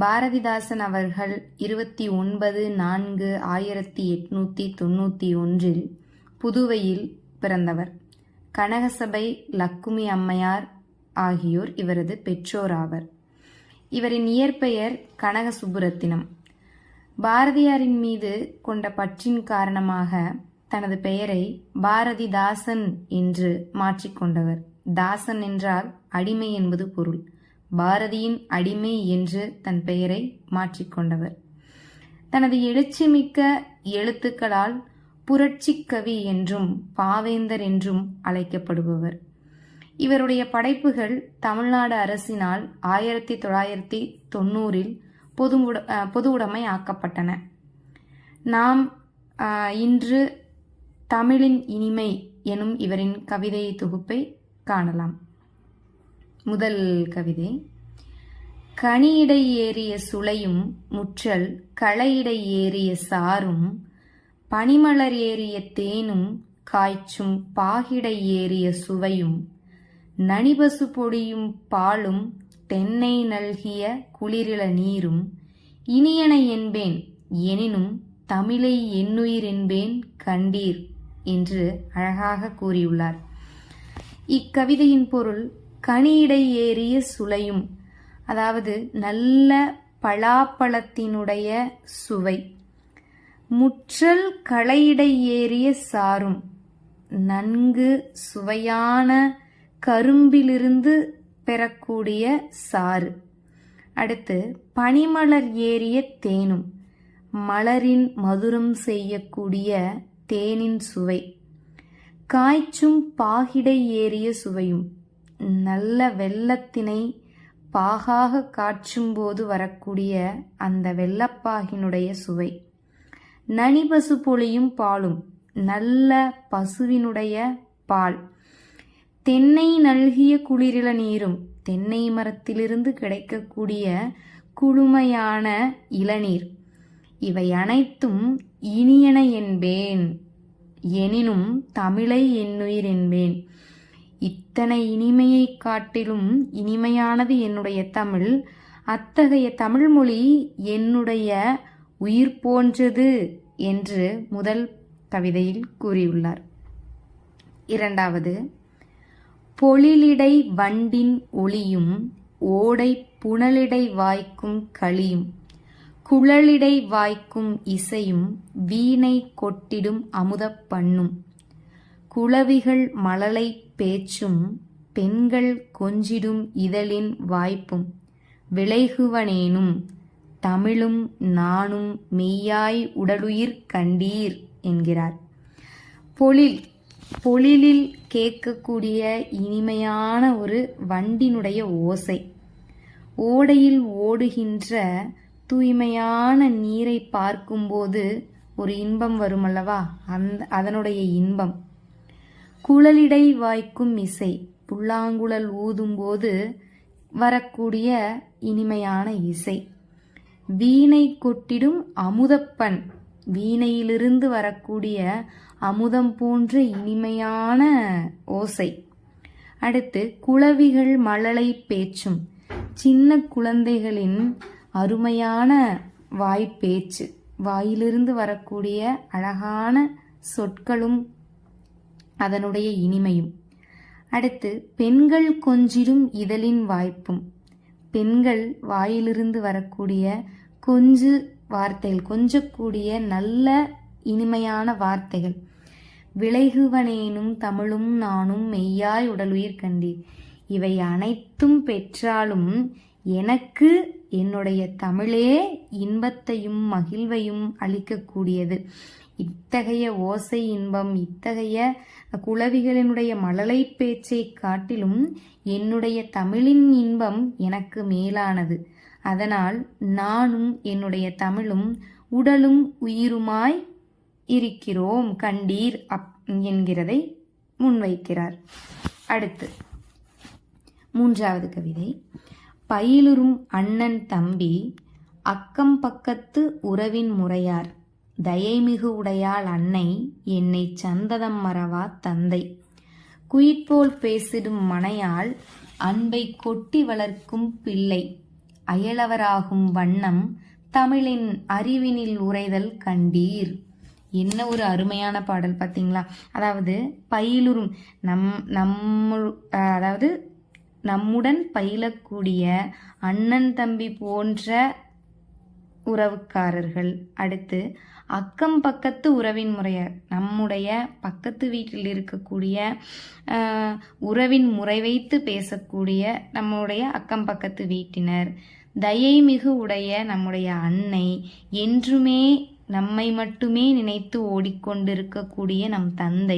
பாரதிதாசன் அவர்கள் இருபத்தி ஒன்பது நான்கு ஆயிரத்தி எட்நூத்தி தொண்ணூற்றி ஒன்றில் புதுவையில் பிறந்தவர். கனகசபை லக்குமி அம்மையார் ஆகியோர் இவரது பெற்றோராவர் இவரின் இயற்பெயர் கனக சுப்புரத்தினம் பாரதியாரின் மீது கொண்ட பற்றின் காரணமாக தனது பெயரை பாரதிதாசன் என்று மாற்றிக்கொண்டவர் தாசன் என்றால் அடிமை என்பது பொருள். பாரதியின் அடிமை என்று தன் பெயரை மாற்றிக்கொண்டவர் தனது எழுச்சிமிக்க எழுத்துக்களால் புரட்சிக் கவி என்றும் பாவேந்தர் என்றும் அழைக்கப்படுபவர். இவருடைய படைப்புகள் தமிழ்நாடு அரசினால் ஆயிரத்தி தொள்ளாயிரத்தி தொண்ணூறில் பொது பொது உடைமை ஆக்கப்பட்டன. நாம் இன்று தமிழின் இனிமை எனும் இவரின் கவிதை தொகுப்பை காணலாம். முதல் கவிதை. கனியிடை ஏறிய சுளையும் முற்றல் களையிடை ஏறிய சாரும் பனிமலர் ஏறிய தேனும் காய்ச்சும் பாகிடை ஏறிய சுவையும் நனிபசு பொடியும் பாலும் தென்னை நல்கிய குளிரில நீரும் இனியன என்பேன் எனினும் தமிழை என்னுயிர் என்பேன் கண்டீர் என்று அழகாக கூறியுள்ளார். இக்கவிதையின் பொருள் கனியிடை ஏறிய சுளையும். அதாவது நல்ல பலாப்பழத்தினுடைய சுவை. முற்றல் களையிடை ஏறிய சாரும். நன்கு சுவையான கரும்பிலிருந்து பெறக்கூடிய சாறு. அடுத்து பனிமலர் ஏறிய தேனும். மலரின் மதுரம் செய்யக்கூடிய தேனின் சுவை. காய்ச்சும் பாகிடை ஏறிய சுவையும். நல்ல வெள்ளத்தினை பாகாக காய்ச்சும்போது வரக்கூடிய அந்த வெள்ளப்பாகினுடைய சுவை. நனிபசு பொழியும் பாலும் நல்ல பசுவினுடைய பால். தென்னை நல்கிய குளிரில நீரும் தென்னை மரத்திலிருந்து கிடைக்கக்கூடிய குளுமையான இளநீர். இவை அனைத்தும் இனியன என்பேன். எனினும் தமிழை என்னுயிர் என்பேன். இத்தனை இனிமையை காட்டிலும் இனிமையானது என்னுடைய தமிழ். அத்தகைய தமிழ்மொழி என்னுடைய உயிர் போன்றது என்று முதல் கவிதையில் கூறியுள்ளார். இரண்டாவது பொழிலிடை வண்டின் ஒளியும் ஓடை புனலிடை வாய்க்கும் களியும் குழலிடை வாய்க்கும் இசையும் வீணை கொட்டிடும் அமுதப் பண்ணும். குளவிகள் மழலை பேச்சும் பெண்கள் கொஞ்சிடும் இதழின் வாய்ப்பும் விளைகுவனேனும் தமிழும் நானும் மெய்யாய் உடலுயிர் கண்டீர் என்கிறார். பொழில் பொழிலில் கேட்கக்கூடிய இனிமையான ஒரு வண்டினுடைய ஓசை. ஓடையில் ஓடுகின்ற தூய்மையான நீரை பார்க்கும்போது ஒரு இன்பம் வருமல்லவா? அந்த அதனுடைய இன்பம். குழலிடை வாய்க்கும் இசை. புல்லாங்குழல் ஊதும்போது வரக்கூடிய இனிமையான இசை. வீணை கொட்டிடும் அமுதப்பன். வீணையிலிருந்து வரக்கூடிய அமுதம் போன்ற இனிமையான ஓசை. அடுத்து குளவிகள் மழலை பேச்சும். சின்ன குழந்தைகளின் அருமையான வாய்ப்பேச்சு. வாயிலிருந்து வரக்கூடிய அழகான சொற்களும் அதனுடைய இனிமையும். அடுத்து பெண்கள் கொஞ்சிடும் இதழின் வாய்ப்பும். பெண்கள் வாயிலிருந்து வரக்கூடிய கொஞ்சு வார்த்தைகள் கொஞ்சக்கூடிய நல்ல இனிமையான வார்த்தைகள். விளைகுவனேனும் தமிழும் நானும் மெய்யாய் உடலுயிர் கண்டீர். இவை அனைத்தும் பெற்றாலும் எனக்கு என்னுடைய தமிழே இன்பத்தையும் மகிழ்வையும் அளிக்கக்கூடியது. இத்தகைய ஓசை இன்பம் இத்தகைய குளவிகளினுடைய மழலை பேச்சை காட்டிலும் என்னுடைய தமிழின் இன்பம் எனக்கு மேலானது. அதனால் நானும் என்னுடைய தமிழும் உடலும் உயிருமாய் இருக்கிறோம் கண்டீர் அப் என்கிறதை முன்வைக்கிறார். அடுத்து மூன்றாவது கவிதை. பயிலுறும் அண்ணன் தம்பி அக்கம் பக்கத்து உறவின் முறையார். தயைமிகு உடையாள் அன்னை என்னை சந்ததம் மறவா தந்தை. குயிற்போல் பேசிடும் மனையாள் அன்பை கொட்டி வளர்க்கும் பிள்ளை. அயலவராகும் வண்ணம் தமிழின் அறிவினில் உரைதல் கண்டீர். என்ன ஒரு அருமையான பாடல் பார்த்தீங்களா? அதாவது பயிலுறும் நம் நம்ம அதாவது நம்முடன் பயிலக்கூடிய அண்ணன் தம்பி போன்ற உறவுக்காரர்கள். அடுத்து அக்கம் பக்கத்து உறவின் முறையை நம்முடைய பக்கத்து வீட்டில் இருக்கக்கூடிய உறவின் முறை வைத்து பேசக்கூடிய நம்முடைய அக்கம் பக்கத்து வீட்டினர். தயை மிகு உடைய நம்முடைய அன்னை என்றுமே நம்மை மட்டுமே நினைத்து ஓடிக்கொண்டிருக்கக்கூடிய நம் தந்தை.